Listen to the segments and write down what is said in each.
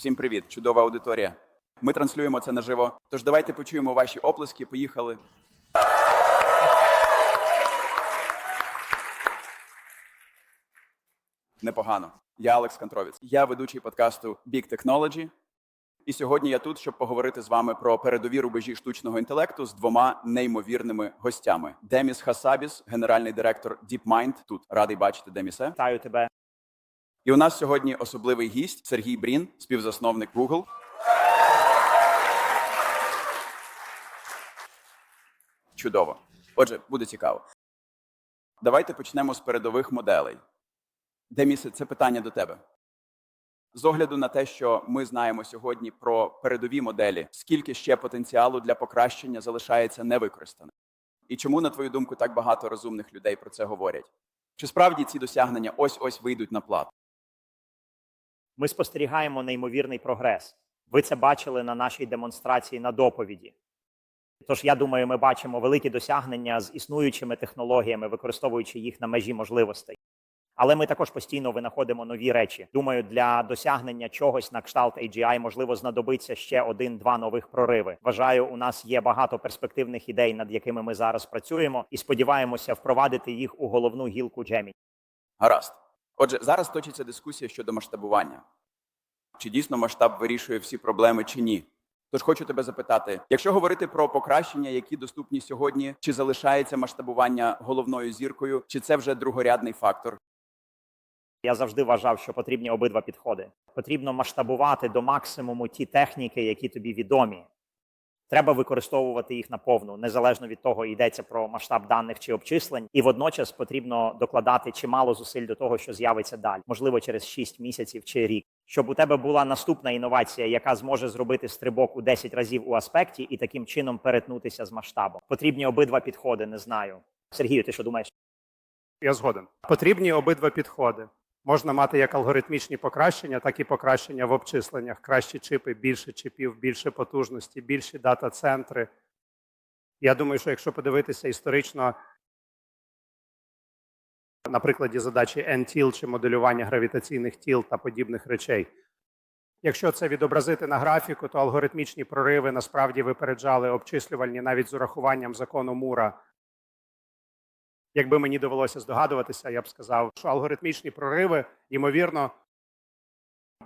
Всім привіт, чудова аудиторія. Ми транслюємо це наживо. Тож давайте почуємо ваші оплески. Поїхали. Непогано. Я Алекс Кантровіц. Я ведучий подкасту Big Technology. І сьогодні я тут, щоб поговорити з вами про передові рубежі штучного інтелекту з двома неймовірними гостями: Деміс Хасабіс, генеральний директор DeepMind. Тут радий бачити Демісе. Вітаю тебе. І у нас сьогодні особливий гість Сергій Брін, співзасновник Google. Чудово. Отже, буде цікаво. Давайте почнемо з передових моделей. Демісе, це питання до тебе. З огляду на те, що ми знаємо сьогодні про передові моделі, скільки ще потенціалу для покращення залишається невикористаним? І чому, на твою думку, так багато розумних людей про це говорять? Чи справді ці досягнення ось ось вийдуть на плату? Ми спостерігаємо неймовірний прогрес. Ви це бачили на нашій демонстрації на доповіді. Тож, я думаю, ми бачимо великі досягнення з існуючими технологіями, використовуючи їх на межі можливостей. Але ми також постійно винаходимо нові речі. Думаю, для досягнення чогось на кшталт AGI можливо знадобиться ще один-два нових прориви. Вважаю, у нас є багато перспективних ідей, над якими ми зараз працюємо, і сподіваємося впровадити їх у головну гілку Джемі. Гаразд. Отже, зараз точиться дискусія щодо масштабування. Чи дійсно масштаб вирішує всі проблеми, чи ні? Тож хочу тебе запитати: якщо говорити про покращення, які доступні сьогодні, чи залишається масштабування головною зіркою, чи це вже другорядний фактор? Я завжди вважав, що потрібні обидва підходи. Потрібно масштабувати до максимуму ті техніки, які тобі відомі. Треба використовувати їх наповну, незалежно від того, йдеться про масштаб даних чи обчислень, і водночас потрібно докладати чимало зусиль до того, що з'явиться далі, можливо, через 6 місяців чи рік, щоб у тебе була наступна інновація, яка зможе зробити стрибок у 10 разів у аспекті і таким чином перетнутися з масштабом. Потрібні обидва підходи. Не знаю. Сергію, ти що думаєш? Я згоден. Потрібні обидва підходи. Можна мати як алгоритмічні покращення, так і покращення в обчисленнях. Кращі чипи, більше чипів, більше потужності, більші дата-центри. Я думаю, що якщо подивитися історично на прикладі задачі N-тіл чи моделювання гравітаційних тіл та подібних речей. Якщо це відобразити на графіку, то алгоритмічні прориви насправді випереджали обчислювальні навіть з урахуванням закону Мура. Якби мені довелося здогадуватися, я б сказав, що алгоритмічні прориви, ймовірно,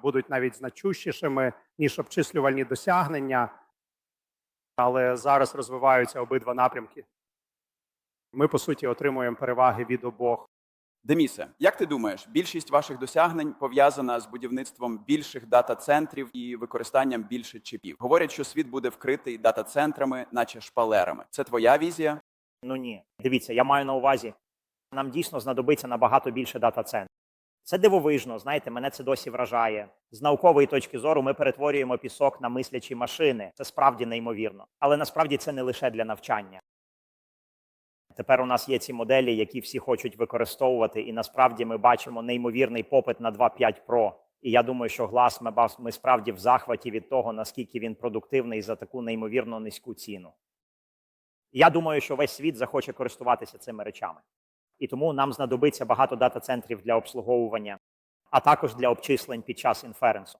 будуть навіть значущішими, ніж обчислювальні досягнення, але зараз розвиваються обидва напрямки. Ми, по суті, отримуємо переваги від обох. Демісе, як ти думаєш, більшість ваших досягнень пов'язана з будівництвом більших дата-центрів і використанням більше чіпів? Говорять, що світ буде вкритий дата-центрами, наче шпалерами. Це твоя візія? Ну ні. Дивіться, я маю на увазі, нам дійсно знадобиться набагато більше дата-центрів. Це дивовижно, знаєте, мене це досі вражає. З наукової точки зору ми перетворюємо пісок на мислячі машини. Це справді неймовірно. Але насправді це не лише для навчання. Тепер у нас є ці моделі, які всі хочуть використовувати, і насправді ми бачимо неймовірний попит на 2.5 Pro. І я думаю, що глас ми, ми справді в захваті від того, наскільки він продуктивний за таку неймовірно низьку ціну. Я думаю, що весь світ захоче користуватися цими речами. І тому нам знадобиться багато дата-центрів для обслуговування, а також для обчислень під час інференсу.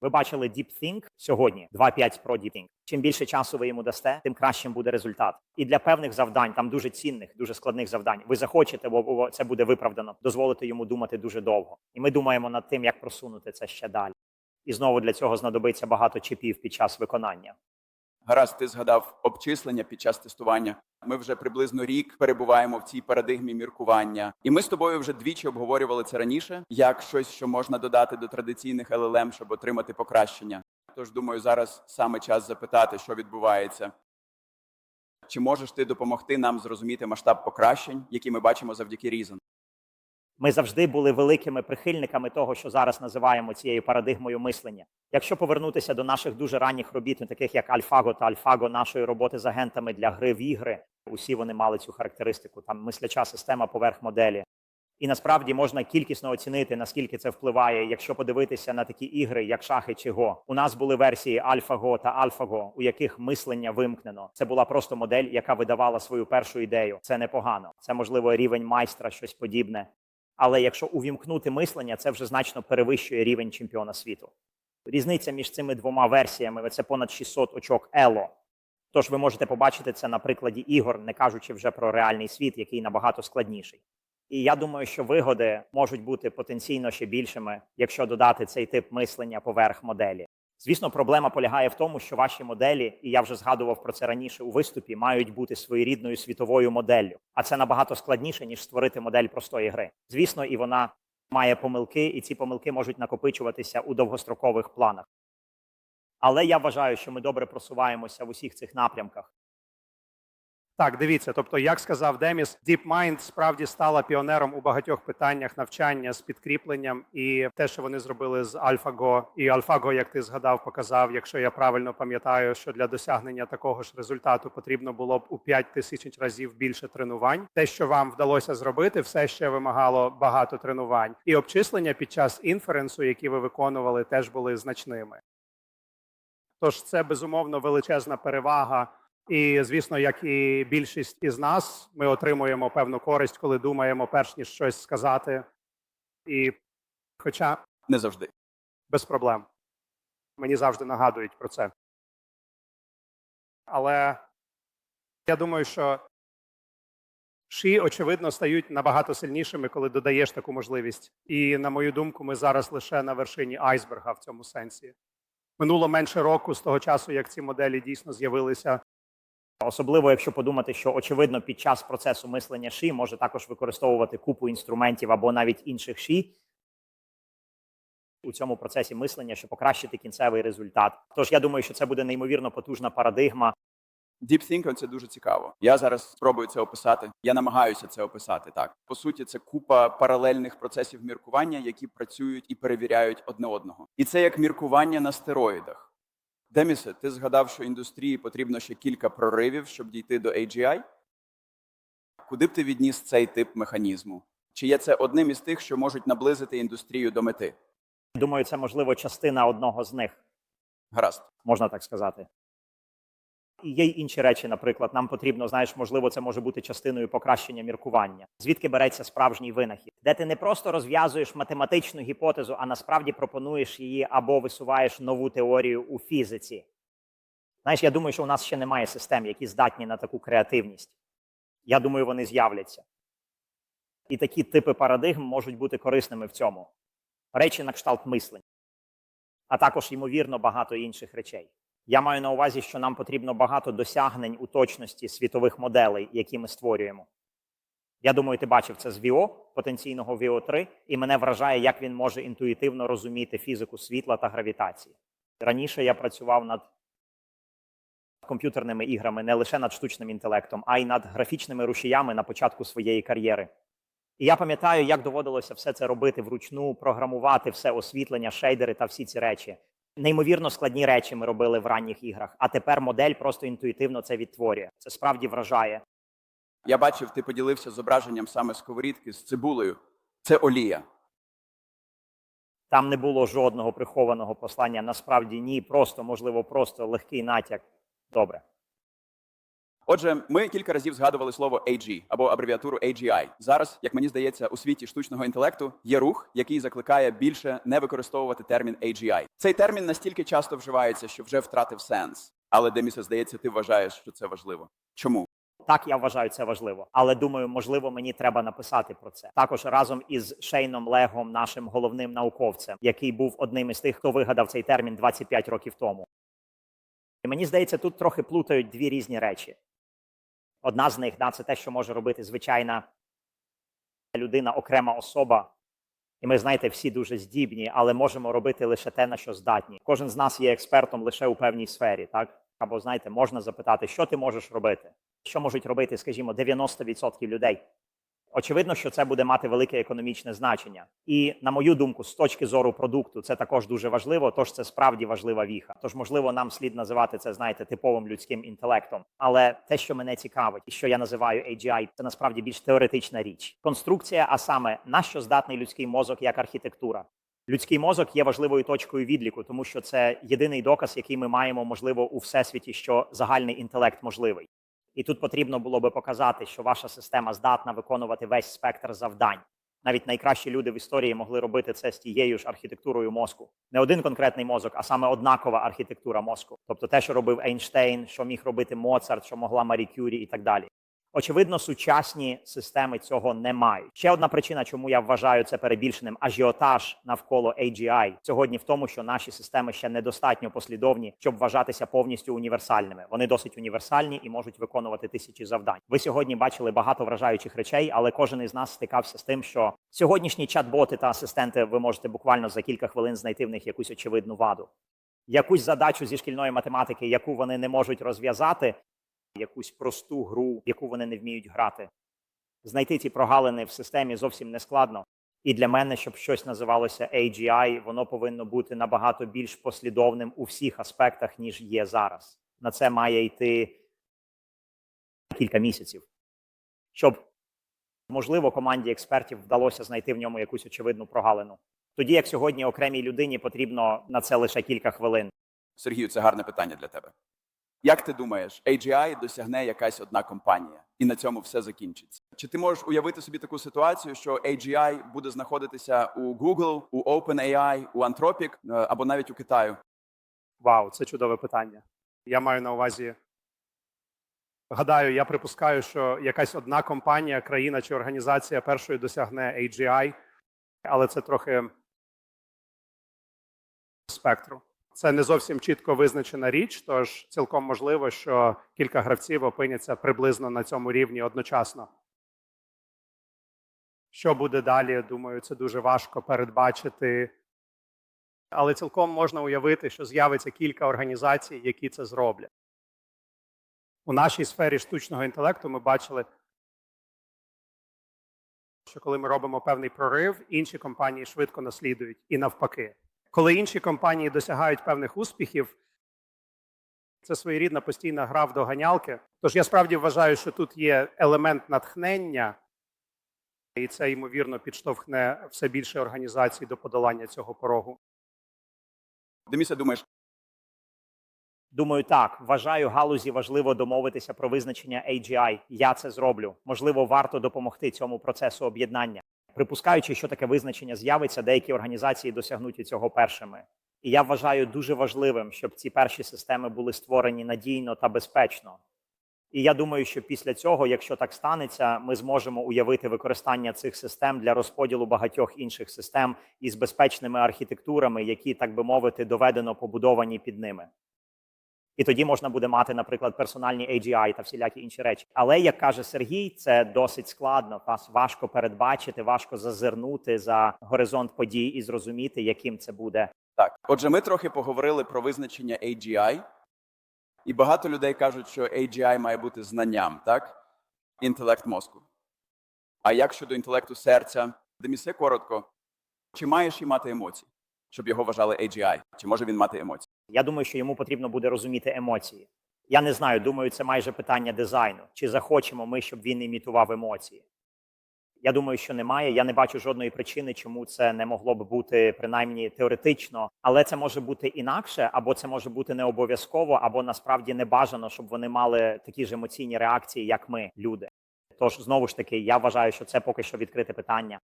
Ви бачили DeepThink сьогодні, 2.5 Pro DeepThink. Чим більше часу ви йому дасте, тим кращим буде результат. І для певних завдань, там дуже цінних, дуже складних завдань, ви захочете, бо це буде виправдано, дозволити йому думати дуже довго. І ми думаємо над тим, як просунути це ще далі. І знову для цього знадобиться багато чіпів під час виконання. Гаразд, ти згадав обчислення під час тестування. Ми вже приблизно рік перебуваємо в цій парадигмі міркування, і ми з тобою вже двічі обговорювали це раніше, як щось, що можна додати до традиційних LLM, щоб отримати покращення. Тож думаю, зараз саме час запитати, що відбувається. Чи можеш ти допомогти нам зрозуміти масштаб покращень, які ми бачимо завдяки Reason? Ми завжди були великими прихильниками того, що зараз називаємо цією парадигмою мислення. Якщо повернутися до наших дуже ранніх робіт, ну, таких як Альфаго та Альфаго, нашої роботи з агентами для гри в ігри, усі вони мали цю характеристику. Там мисляча система поверх моделі. І насправді можна кількісно оцінити, наскільки це впливає, якщо подивитися на такі ігри, як шахи чи го. У нас були версії AlphaGo та AlphaGo, у яких мислення вимкнено. Це була просто модель, яка видавала свою першу ідею. Це непогано. Це можливо рівень майстра, щось подібне. Але якщо увімкнути мислення, це вже значно перевищує рівень чемпіона світу. Різниця між цими двома версіями це понад 600 очок Elo. Тож ви можете побачити це на прикладі ігор, не кажучи вже про реальний світ, який набагато складніший. І я думаю, що вигоди можуть бути потенційно ще більшими, якщо додати цей тип мислення поверх моделі. Звісно, проблема полягає в тому, що ваші моделі, і я вже згадував про це раніше у виступі, мають бути своєрідною світовою моделлю. А це набагато складніше ніж створити модель простої гри. Звісно, і вона має помилки, і ці помилки можуть накопичуватися у довгострокових планах. Але я вважаю, що ми добре просуваємося в усіх цих напрямках. Так, дивіться. Тобто, як сказав Деміс, DeepMind справді стала піонером у багатьох питаннях навчання з підкріпленням, і те, що вони зробили з AlphaGo, і AlphaGo, як ти згадав, показав, якщо я правильно пам'ятаю, що для досягнення такого ж результату потрібно було б у 5 тисяч разів більше тренувань. Те, що вам вдалося зробити, все ще вимагало багато тренувань, і обчислення під час інференсу, які ви виконували, теж були значними. Тож це безумовно величезна перевага. І звісно, як і більшість із нас, ми отримуємо певну користь, коли думаємо, перш ніж щось сказати. І, хоча Не завжди. без проблем, мені завжди нагадують про це. Але я думаю, що ші, очевидно, стають набагато сильнішими, коли додаєш таку можливість. І, на мою думку, ми зараз лише на вершині айсберга в цьому сенсі. Минуло менше року з того часу, як ці моделі дійсно з'явилися. Особливо, якщо подумати, що очевидно під час процесу мислення ші може також використовувати купу інструментів або навіть інших ші у цьому процесі мислення, щоб покращити кінцевий результат. Тож я думаю, що це буде неймовірно потужна парадигма. Deep Thinking – це дуже цікаво. Я зараз спробую це описати. Я намагаюся це описати так. По суті, це купа паралельних процесів міркування, які працюють і перевіряють одне одного. І це як міркування на стероїдах. Демісе, ти згадав, що індустрії потрібно ще кілька проривів, щоб дійти до AGI? Куди б ти відніс цей тип механізму? Чи є це одним із тих, що можуть наблизити індустрію до мети? Думаю, це можливо частина одного з них, Гаразд. можна так сказати. І є інші речі, наприклад, нам потрібно, знаєш, можливо, це може бути частиною покращення міркування. Звідки береться справжній винахід, де ти не просто розв'язуєш математичну гіпотезу, а насправді пропонуєш її або висуваєш нову теорію у фізиці. Знаєш, я думаю, що у нас ще немає систем, які здатні на таку креативність. Я думаю, вони з'являться. І такі типи парадигм можуть бути корисними в цьому. Речі на кшталт мислень, а також, ймовірно, багато інших речей. Я маю на увазі, що нам потрібно багато досягнень у точності світових моделей, які ми створюємо. Я думаю, ти бачив це з VO, потенційного VO3, і мене вражає, як він може інтуїтивно розуміти фізику світла та гравітації. Раніше я працював над комп'ютерними іграми не лише над штучним інтелектом, а й над графічними рушіями на початку своєї кар'єри. І я пам'ятаю, як доводилося все це робити вручну, програмувати все освітлення, шейдери та всі ці речі. Неймовірно складні речі ми робили в ранніх іграх, а тепер модель просто інтуїтивно це відтворює. Це справді вражає. Я бачив, ти поділився зображенням саме сковорідки з цибулею. Це олія. Там не було жодного прихованого послання. Насправді ні, просто можливо, просто легкий натяк. Добре. Отже, ми кілька разів згадували слово AG або абревіатуру AGI. Зараз, як мені здається, у світі штучного інтелекту є рух, який закликає більше не використовувати термін AGI. Цей термін настільки часто вживається, що вже втратив сенс. Але Демісе, здається, ти вважаєш, що це важливо. Чому? Так, я вважаю це важливо. Але думаю, можливо, мені треба написати про це також разом із Шейном Легом, нашим головним науковцем, який був одним із тих, хто вигадав цей термін 25 років тому. І мені здається, тут трохи плутають дві різні речі. Одна з них да, це те, що може робити звичайна людина, окрема особа. І ми, знаєте, всі дуже здібні, але можемо робити лише те, на що здатні. Кожен з нас є експертом лише у певній сфері, так? Або знаєте, можна запитати, що ти можеш робити, що можуть робити, скажімо, 90% людей. Очевидно, що це буде мати велике економічне значення. І на мою думку, з точки зору продукту, це також дуже важливо. Тож це справді важлива віха. Тож, можливо, нам слід називати це, знаєте, типовим людським інтелектом. Але те, що мене цікавить, і що я називаю AGI, це насправді більш теоретична річ. Конструкція, а саме на що здатний людський мозок як архітектура. Людський мозок є важливою точкою відліку, тому що це єдиний доказ, який ми маємо, можливо, у всесвіті, що загальний інтелект можливий. І тут потрібно було би показати, що ваша система здатна виконувати весь спектр завдань. Навіть найкращі люди в історії могли робити це з тією ж архітектурою мозку. Не один конкретний мозок, а саме однакова архітектура мозку. Тобто те, що робив Ейнштейн, що міг робити Моцарт, що могла Марі Кюрі і так далі. Очевидно, сучасні системи цього не мають. Ще одна причина, чому я вважаю це перебільшеним ажіотаж навколо AGI сьогодні в тому, що наші системи ще недостатньо послідовні, щоб вважатися повністю універсальними. Вони досить універсальні і можуть виконувати тисячі завдань. Ви сьогодні бачили багато вражаючих речей, але кожен із нас стикався з тим, що сьогоднішні чат-боти та асистенти ви можете буквально за кілька хвилин знайти в них якусь очевидну ваду. Якусь задачу зі шкільної математики, яку вони не можуть розв'язати, якусь просту гру, яку вони не вміють грати. Знайти ці прогалини в системі зовсім не складно. І для мене, щоб щось називалося AGI, воно повинно бути набагато більш послідовним у всіх аспектах, ніж є зараз. На це має йти кілька місяців. Щоб, можливо, команді експертів вдалося знайти в ньому якусь очевидну прогалину. Тоді, як сьогодні окремій людині потрібно на це лише кілька хвилин. Сергію, це гарне питання для тебе. Як ти думаєш, AGI досягне якась одна компанія, і на цьому все закінчиться? Чи ти можеш уявити собі таку ситуацію, що AGI буде знаходитися у Google, у OpenAI, у Anthropic е, або навіть у Китаю? Вау, це чудове питання. Я маю на увазі. Гадаю, я припускаю, що якась одна компанія, країна чи організація першою досягне AGI, але це трохи спектру. Це не зовсім чітко визначена річ, тож цілком можливо, що кілька гравців опиняться приблизно на цьому рівні одночасно. Що буде далі? Думаю, це дуже важко передбачити. Але цілком можна уявити, що з'явиться кілька організацій, які це зроблять. У нашій сфері штучного інтелекту ми бачили, що коли ми робимо певний прорив, інші компанії швидко наслідують і навпаки. Коли інші компанії досягають певних успіхів, це своєрідна постійна гра в доганялки. Тож я справді вважаю, що тут є елемент натхнення, і це ймовірно підштовхне все більше організацій до подолання цього порогу. Демісе, думаєш, Думаю, так вважаю галузі важливо домовитися про визначення AGI. Я це зроблю. Можливо, варто допомогти цьому процесу об'єднання. Припускаючи, що таке визначення з'явиться, деякі організації досягнуть цього першими. І я вважаю дуже важливим, щоб ці перші системи були створені надійно та безпечно. І я думаю, що після цього, якщо так станеться, ми зможемо уявити використання цих систем для розподілу багатьох інших систем із безпечними архітектурами, які, так би мовити, доведено побудовані під ними. І тоді можна буде мати, наприклад, персональні AGI та всілякі інші речі. Але як каже Сергій, це досить складно. Вас важко передбачити, важко зазирнути за горизонт подій і зрозуміти, яким це буде. так. Отже, ми трохи поговорили про визначення AGI, і багато людей кажуть, що AGI має бути знанням, так? Інтелект мозку. А як щодо інтелекту серця? Демісе коротко, чи маєш і мати емоції, щоб його вважали AGI? Чи може він мати емоції? Я думаю, що йому потрібно буде розуміти емоції. Я не знаю, думаю, це майже питання дизайну. Чи захочемо ми, щоб він імітував емоції? Я думаю, що немає. Я не бачу жодної причини, чому це не могло б бути принаймні теоретично, але це може бути інакше, або це може бути не обов'язково, або насправді не бажано, щоб вони мали такі ж емоційні реакції, як ми, люди. Тож знову ж таки, я вважаю, що це поки що відкрите питання.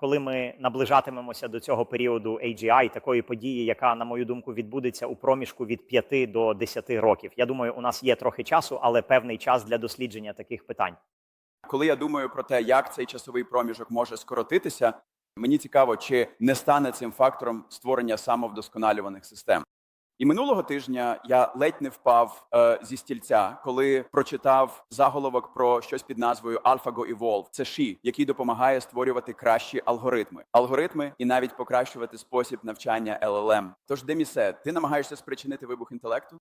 Коли ми наближатимемося до цього періоду AGI, такої події, яка, на мою думку, відбудеться у проміжку від 5 до 10 років. Я думаю, у нас є трохи часу, але певний час для дослідження таких питань. Коли я думаю про те, як цей часовий проміжок може скоротитися, мені цікаво, чи не стане цим фактором створення самовдосконалюваних систем. І минулого тижня я ледь не впав е, зі стільця, коли прочитав заголовок про щось під назвою AlphaGo Evolve. Це ШІ, який допомагає створювати кращі алгоритми, алгоритми і навіть покращувати спосіб навчання LLM. Тож, Демісе, ти намагаєшся спричинити вибух інтелекту?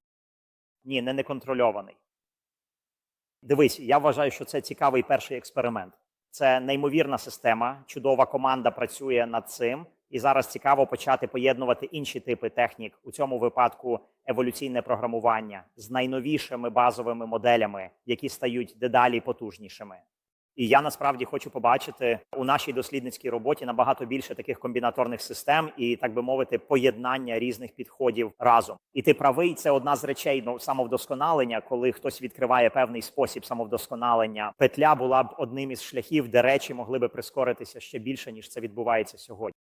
Ні, не неконтрольований. Дивись, я вважаю, що це цікавий перший експеримент. Це неймовірна система, чудова команда працює над цим. І зараз цікаво почати поєднувати інші типи технік, у цьому випадку еволюційне програмування з найновішими базовими моделями, які стають дедалі потужнішими. І я насправді хочу побачити у нашій дослідницькій роботі набагато більше таких комбінаторних систем і, так би мовити, поєднання різних підходів разом. І ти правий, це одна з речей ну, самовдосконалення, коли хтось відкриває певний спосіб самовдосконалення. Петля була б одним із шляхів, де речі могли би прискоритися ще більше ніж це відбувається сьогодні.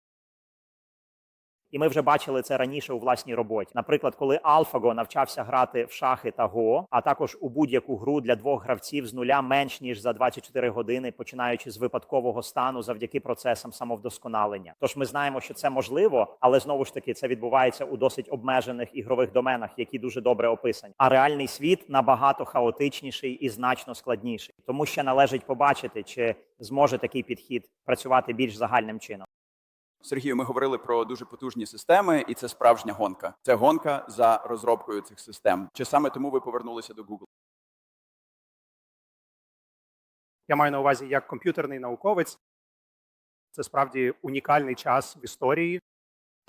І ми вже бачили це раніше у власній роботі. Наприклад, коли AlphaGo навчався грати в шахи та Го, а також у будь-яку гру для двох гравців з нуля менш ніж за 24 години, починаючи з випадкового стану завдяки процесам самовдосконалення. Тож ми знаємо, що це можливо, але знову ж таки це відбувається у досить обмежених ігрових доменах, які дуже добре описані. А реальний світ набагато хаотичніший і значно складніший. Тому ще належить побачити, чи зможе такий підхід працювати більш загальним чином. Сергію, ми говорили про дуже потужні системи, і це справжня гонка. Це гонка за розробкою цих систем. Чи саме тому ви повернулися до Google? Я маю на увазі як комп'ютерний науковець. Це справді унікальний час в історії.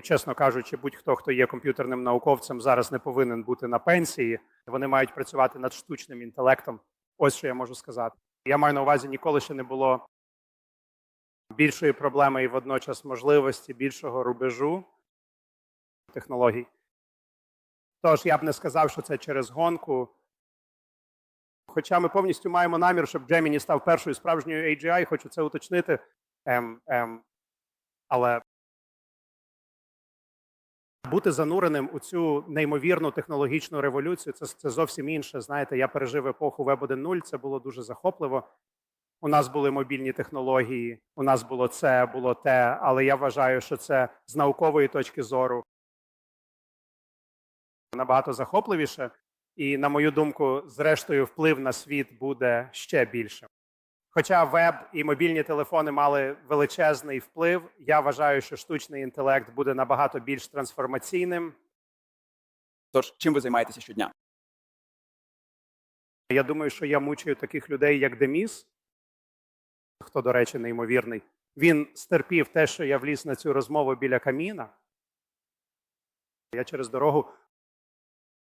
Чесно кажучи, будь-хто, хто є комп'ютерним науковцем, зараз не повинен бути на пенсії. Вони мають працювати над штучним інтелектом. Ось що я можу сказати. Я маю на увазі, ніколи ще не було більшої проблеми і водночас можливості більшого рубежу технологій. Тож я б не сказав, що це через гонку. Хоча ми повністю маємо намір, щоб Gemini став першою справжньою AGI, хочу це уточнити. Ем, ем, але бути зануреним у цю неймовірну технологічну революцію це, це зовсім інше. Знаєте, я пережив епоху Web 1.0, це було дуже захопливо. У нас були мобільні технології, у нас було це, було те, але я вважаю, що це з наукової точки зору набагато захопливіше. І, на мою думку, зрештою, вплив на світ буде ще більшим. Хоча веб і мобільні телефони мали величезний вплив, я вважаю, що штучний інтелект буде набагато більш трансформаційним. Тож, чим ви займаєтеся щодня? Я думаю, що я мучаю таких людей, як Деміс, хто, до речі, неймовірний. Він стерпів те, що я вліз на цю розмову біля каміна. Я через дорогу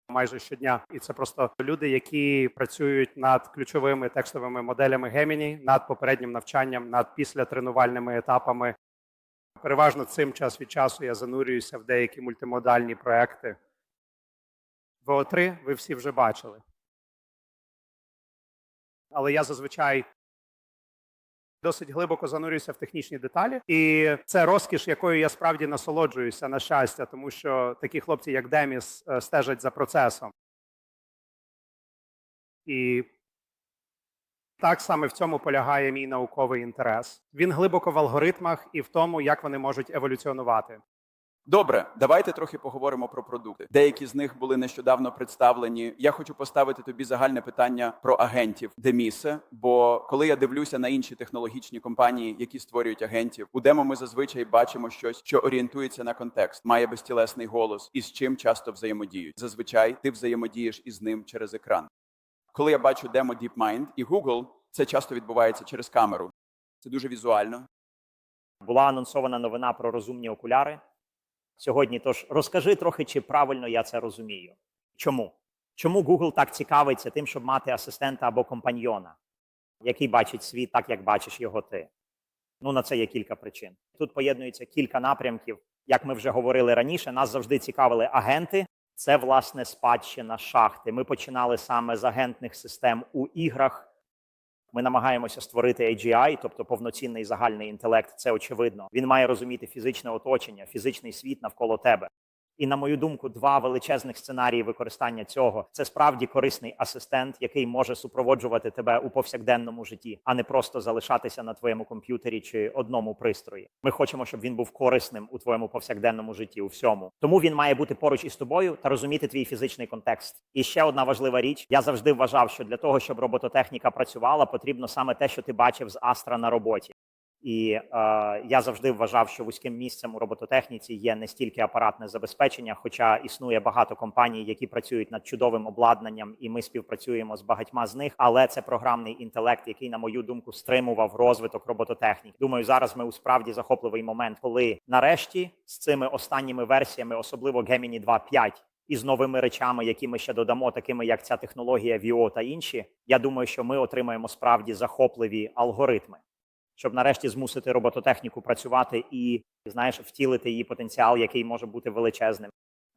майже щодня. І це просто люди, які працюють над ключовими текстовими моделями Gemini, над попереднім навчанням, над післятренувальними етапами. Переважно цим час від часу я занурююся в деякі мультимодальні проекти. ВО3 ви всі вже бачили. Але я зазвичай досить глибоко занурююся в технічні деталі, і це розкіш, якою я справді насолоджуюся на щастя, тому що такі хлопці, як Деміс, е, стежать за процесом. І так саме в цьому полягає мій науковий інтерес. Він глибоко в алгоритмах і в тому, як вони можуть еволюціонувати. Добре, давайте трохи поговоримо про продукти. Деякі з них були нещодавно представлені. Я хочу поставити тобі загальне питання про агентів Демісе. Бо коли я дивлюся на інші технологічні компанії, які створюють агентів, у демо ми зазвичай бачимо щось, що орієнтується на контекст, має безтілесний голос і з чим часто взаємодіють. Зазвичай ти взаємодієш із ним через екран. Коли я бачу демо DeepMind і Google, це часто відбувається через камеру. Це дуже візуально. Була анонсована новина про розумні окуляри сьогодні. Тож розкажи трохи, чи правильно я це розумію. Чому? Чому Google так цікавиться тим, щоб мати асистента або компаньйона, який бачить світ так, як бачиш його ти? Ну на це є кілька причин. Тут поєднується кілька напрямків. Як ми вже говорили раніше, нас завжди цікавили агенти. Це власне спадщина шахти. Ми починали саме з агентних систем у іграх. Ми намагаємося створити AGI, тобто повноцінний загальний інтелект. Це очевидно. Він має розуміти фізичне оточення, фізичний світ навколо тебе. І на мою думку, два величезних сценарії використання цього це справді корисний асистент, який може супроводжувати тебе у повсякденному житті, а не просто залишатися на твоєму комп'ютері чи одному пристрої. Ми хочемо, щоб він був корисним у твоєму повсякденному житті. У всьому тому він має бути поруч із тобою та розуміти твій фізичний контекст. І ще одна важлива річ: я завжди вважав, що для того, щоб робототехніка працювала, потрібно саме те, що ти бачив з Астра на роботі. І е, я завжди вважав, що вузьким місцем у робототехніці є не стільки апаратне забезпечення, хоча існує багато компаній, які працюють над чудовим обладнанням, і ми співпрацюємо з багатьма з них. Але це програмний інтелект, який, на мою думку, стримував розвиток робототехніки. Думаю, зараз ми у справді захопливий момент, коли нарешті з цими останніми версіями, особливо Gemini 2.5, і з новими речами, які ми ще додамо, такими як ця технологія VO та інші, я думаю, що ми отримаємо справді захопливі алгоритми, щоб нарешті змусити робототехніку працювати і знаєш, втілити її потенціал, який може бути величезним.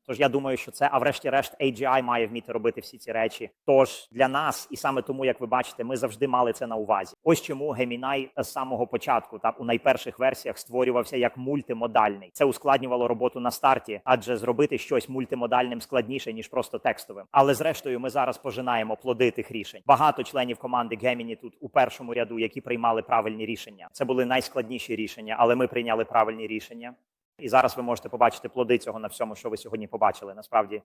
Тож я думаю, що це, а врешті-решт, AGI має вміти робити всі ці речі. Тож для нас, і саме тому, як ви бачите, ми завжди мали це на увазі. Ось чому Gemini з самого початку, так у найперших версіях створювався як мультимодальний. Це ускладнювало роботу на старті, адже зробити щось мультимодальним складніше ніж просто текстовим. Але зрештою, ми зараз пожинаємо плоди тих рішень. Багато членів команди Gemini тут у першому ряду, які приймали правильні рішення. Це були найскладніші рішення, але ми прийняли правильні рішення. І зараз ви можете побачити плоди цього на всьому, що ви сьогодні побачили. Насправді,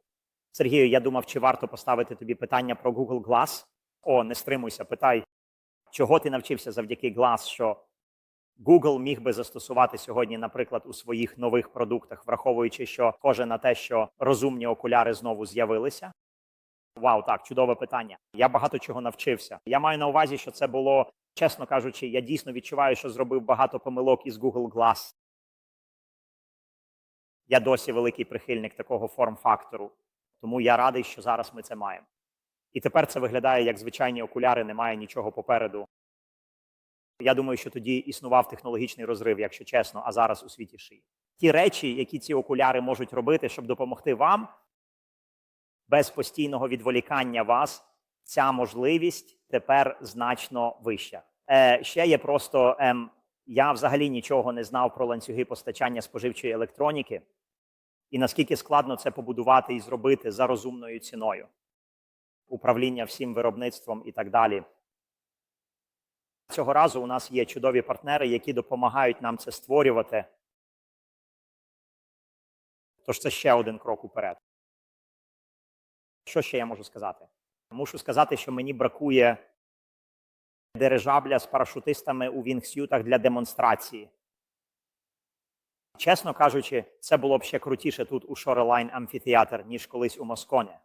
Сергію, я думав, чи варто поставити тобі питання про Google Glass? О, не стримуйся, питай, чого ти навчився завдяки Glass, що Google міг би застосувати сьогодні, наприклад, у своїх нових продуктах, враховуючи, що схоже на те, що розумні окуляри знову з'явилися. Вау, так, чудове питання. Я багато чого навчився. Я маю на увазі, що це було, чесно кажучи, я дійсно відчуваю, що зробив багато помилок із Google Glass. Я досі великий прихильник такого форм-фактору, тому я радий, що зараз ми це маємо. І тепер це виглядає як звичайні окуляри, немає нічого попереду. Я думаю, що тоді існував технологічний розрив, якщо чесно, а зараз у світі шиї. Ті речі, які ці окуляри можуть робити, щоб допомогти вам без постійного відволікання вас, ця можливість тепер значно вища. Е, ще є просто ем, я взагалі нічого не знав про ланцюги постачання споживчої електроніки, і наскільки складно це побудувати і зробити за розумною ціною, управління всім виробництвом і так далі. Цього разу у нас є чудові партнери, які допомагають нам це створювати. Тож це ще один крок уперед. Що ще я можу сказати? Мушу сказати, що мені бракує дирижабля з парашутистами у вінгсютах для демонстрації. Чесно кажучи, це було б ще крутіше тут у Shoreline амфітеатр, ніж колись у Москоне.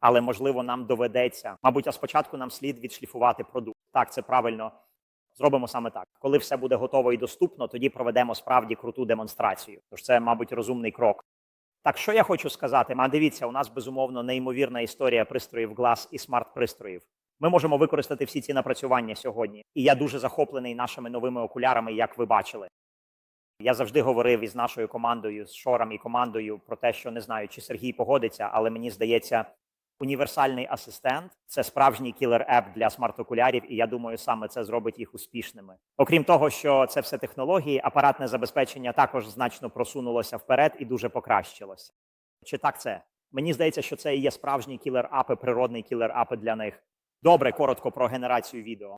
Але можливо нам доведеться. Мабуть, а спочатку нам слід відшліфувати продукт. Так, це правильно. Зробимо саме так. Коли все буде готово і доступно, тоді проведемо справді круту демонстрацію. Тож це, мабуть, розумний крок. Так, що я хочу сказати? А дивіться, у нас безумовно неймовірна історія пристроїв глаз і смарт-пристроїв. Ми можемо використати всі ці напрацювання сьогодні. І я дуже захоплений нашими новими окулярами, як ви бачили. Я завжди говорив із нашою командою, з Шором і командою про те, що не знаю, чи Сергій погодиться, але мені здається, універсальний асистент це справжній кілер-еп для смарт-окулярів, і я думаю, саме це зробить їх успішними. Окрім того, що це все технології, апаратне забезпечення також значно просунулося вперед і дуже покращилося. Чи так це? Мені здається, що це і є справжній кілер-апи, природний кілер-апи для них. Добре, коротко про генерацію відео.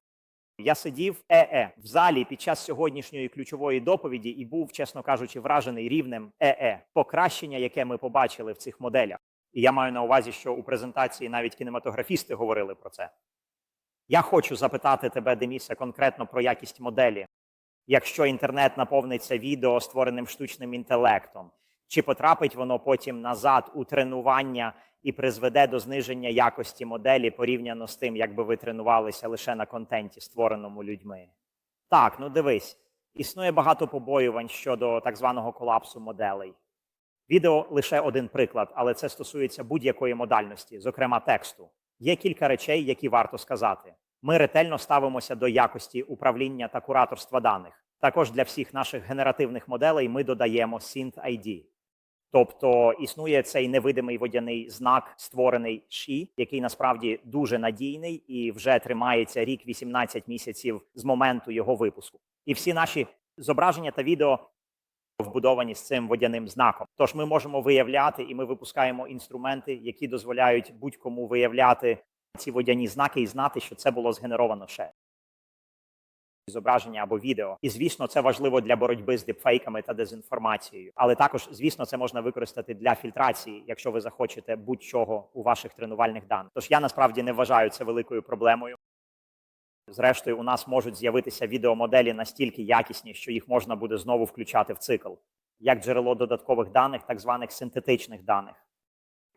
Я сидів ЕЕ в залі під час сьогоднішньої ключової доповіді і був, чесно кажучи, вражений рівнем ЕЕ покращення, яке ми побачили в цих моделях. І я маю на увазі, що у презентації навіть кінематографісти говорили про це. Я хочу запитати тебе, Демісе, конкретно про якість моделі. Якщо інтернет наповниться відео, створеним штучним інтелектом, чи потрапить воно потім назад у тренування і призведе до зниження якості моделі порівняно з тим, якби ви тренувалися лише на контенті, створеному людьми? Так, ну дивись, існує багато побоювань щодо так званого колапсу моделей. Відео лише один приклад, але це стосується будь-якої модальності, зокрема тексту. Є кілька речей, які варто сказати. Ми ретельно ставимося до якості управління та кураторства даних. Також для всіх наших генеративних моделей ми додаємо Synth ID. Тобто існує цей невидимий водяний знак, створений ШІ, який насправді дуже надійний і вже тримається рік 18 місяців з моменту його випуску. І всі наші зображення та відео вбудовані з цим водяним знаком. Тож ми можемо виявляти і ми випускаємо інструменти, які дозволяють будь-кому виявляти ці водяні знаки і знати, що це було згенеровано ще зображення або відео. І звісно, це важливо для боротьби з дипфейками та дезінформацією. Але також, звісно, це можна використати для фільтрації, якщо ви захочете будь-чого у ваших тренувальних даних. Тож я насправді не вважаю це великою проблемою. Зрештою, у нас можуть з'явитися відеомоделі настільки якісні, що їх можна буде знову включати в цикл, як джерело додаткових даних, так званих синтетичних даних.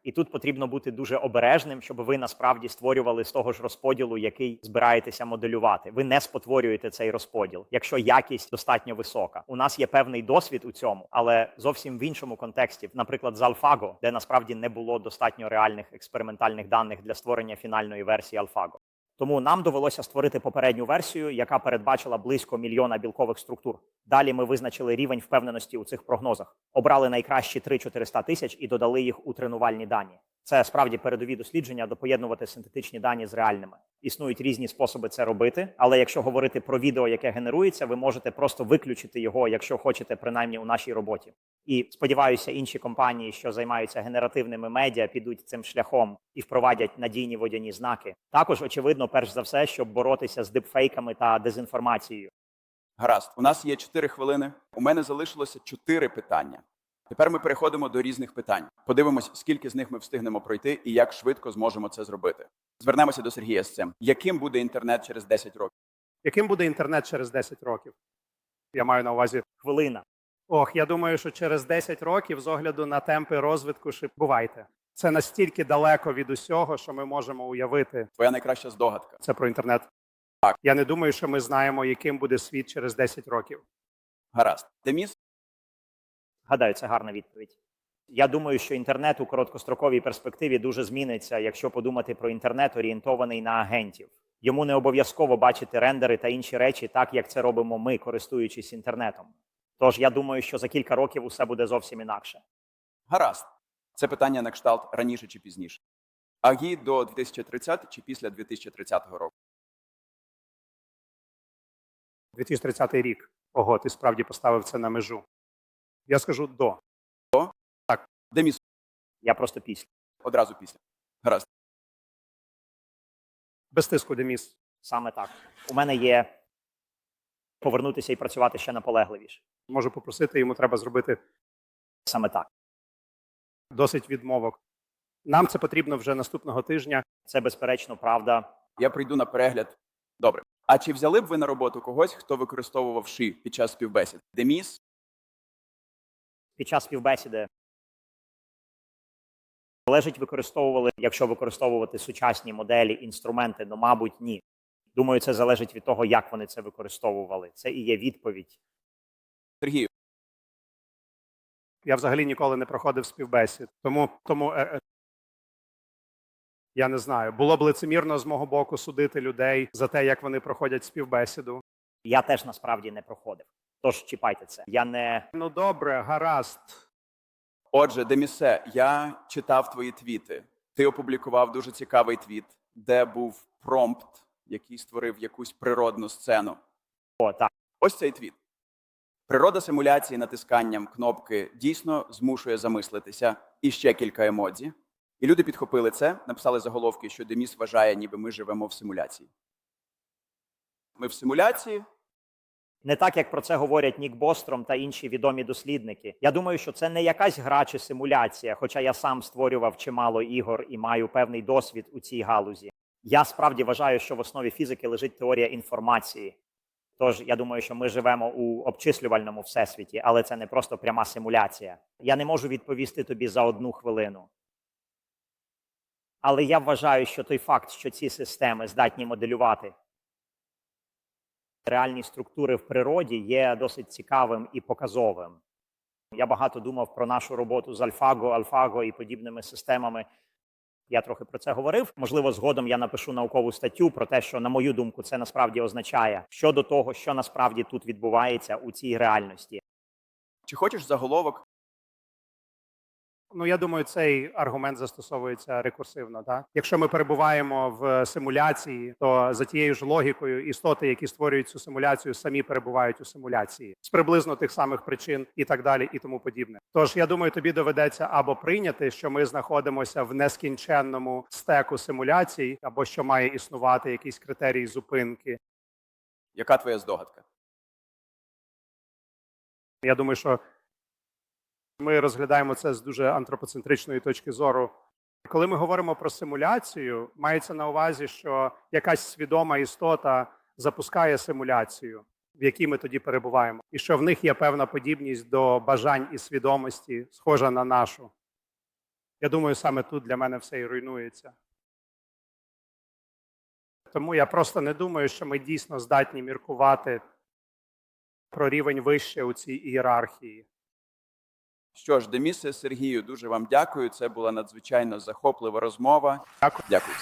І тут потрібно бути дуже обережним, щоб ви насправді створювали з того ж розподілу, який збираєтеся моделювати. Ви не спотворюєте цей розподіл, якщо якість достатньо висока. У нас є певний досвід у цьому, але зовсім в іншому контексті, наприклад, з AlphaGo, де насправді не було достатньо реальних експериментальних даних для створення фінальної версії AlphaGo. Тому нам довелося створити попередню версію, яка передбачила близько мільйона білкових структур. Далі ми визначили рівень впевненості у цих прогнозах, обрали найкращі 3-400 тисяч і додали їх у тренувальні дані. Це справді передові дослідження до поєднувати синтетичні дані з реальними. Існують різні способи це робити, але якщо говорити про відео, яке генерується, ви можете просто виключити його, якщо хочете, принаймні у нашій роботі. І сподіваюся, інші компанії, що займаються генеративними медіа, підуть цим шляхом і впровадять надійні водяні знаки. Також очевидно, перш за все, щоб боротися з дипфейками та дезінформацією. Гаразд, у нас є 4 хвилини. У мене залишилося 4 питання. Тепер ми переходимо до різних питань. Подивимось, скільки з них ми встигнемо пройти і як швидко зможемо це зробити. Звернемося до Сергія з цим. Яким буде інтернет через 10 років? Яким буде інтернет через 10 років? Я маю на увазі. Хвилина. Ох, я думаю, що через 10 років, з огляду на темпи розвитку, ще бувайте. Це настільки далеко від усього, що ми можемо уявити. Твоя найкраща здогадка. Це про інтернет. Так. Я не думаю, що ми знаємо, яким буде світ через 10 років. Гаразд. Деміс, Гадаю, це гарна відповідь. Я думаю, що інтернет у короткостроковій перспективі дуже зміниться, якщо подумати про інтернет, орієнтований на агентів. Йому не обов'язково бачити рендери та інші речі, так як це робимо ми, користуючись інтернетом. Тож я думаю, що за кілька років усе буде зовсім інакше. гаразд. Це питання на кшталт раніше чи пізніше. Агі до 2030 чи після 2030 року. 2030 рік. Ого, ти справді поставив це на межу. Я скажу до. До. Так. Деміс, Я просто після. одразу після. Гаразд. Без тиску, Деміс. Саме так. У мене є повернутися і працювати ще наполегливіше. Можу попросити, йому треба зробити Саме так. досить відмовок. Нам це потрібно вже наступного тижня. Це безперечно правда. Я прийду на перегляд. Добре. А чи взяли б ви на роботу когось, хто використовував ши під час співбесід? Деміс, Під час співбесіди залежить, використовували, якщо використовувати сучасні моделі, інструменти, ну, мабуть, ні. Думаю, це залежить від того, як вони це використовували. Це і є відповідь. Сергію, Я взагалі ніколи не проходив співбесід. Тому, тому е, е, я не знаю. Було б лицемірно з мого боку судити людей за те, як вони проходять співбесіду. Я теж насправді не проходив. Тож чіпайте це. Я не Ну добре, гаразд. Отже, Демісе, я читав твої твіти. Ти опублікував дуже цікавий твіт, де був промпт, який створив якусь природну сцену. о, так. Ось цей твіт. Природа симуляції натисканням кнопки дійсно змушує замислитися і ще кілька емодзі. І люди підхопили це, написали заголовки, що Деміс вважає, ніби ми живемо в симуляції. Ми в симуляції, Не так, як про це говорять Нік Бостром та інші відомі дослідники. Я думаю, що це не якась гра чи симуляція, хоча я сам створював чимало ігор і маю певний досвід у цій галузі. Я справді вважаю, що в основі фізики лежить теорія інформації. Тож я думаю, що ми живемо у обчислювальному всесвіті, але це не просто пряма симуляція. Я не можу відповісти тобі за одну хвилину. Але я вважаю, що той факт, що ці системи здатні моделювати реальні структури в природі є досить цікавим і показовим. Я багато думав про нашу роботу з Альфаго, Альфаго і подібними системами. Я трохи про це говорив. Можливо, згодом я напишу наукову статтю про те, що, на мою думку, це насправді означає щодо того, що насправді тут відбувається у цій реальності. чи хочеш заголовок? Ну я думаю, цей аргумент застосовується рекурсивно. Так? Якщо ми перебуваємо в симуляції, то за тією ж логікою істоти, які створюють цю симуляцію, самі перебувають у симуляції з приблизно тих самих причин і так далі, і тому подібне. Тож я думаю, тобі доведеться або прийняти, що ми знаходимося в нескінченному стеку симуляцій, або що має існувати якийсь критерій зупинки. Яка твоя здогадка? Я думаю, що ми розглядаємо це з дуже антропоцентричної точки зору. Коли ми говоримо про симуляцію, мається на увазі, що якась свідома істота запускає симуляцію, в якій ми тоді перебуваємо, і що в них є певна подібність до бажань і свідомості, схожа на нашу. Я думаю, саме тут для мене все і руйнується. Тому я просто не думаю, що ми дійсно здатні міркувати про рівень вище у цій ієрархії. Що ж, Демісе, Сергію, дуже вам дякую. Це була надзвичайно захоплива розмова. Дякую. Дякую.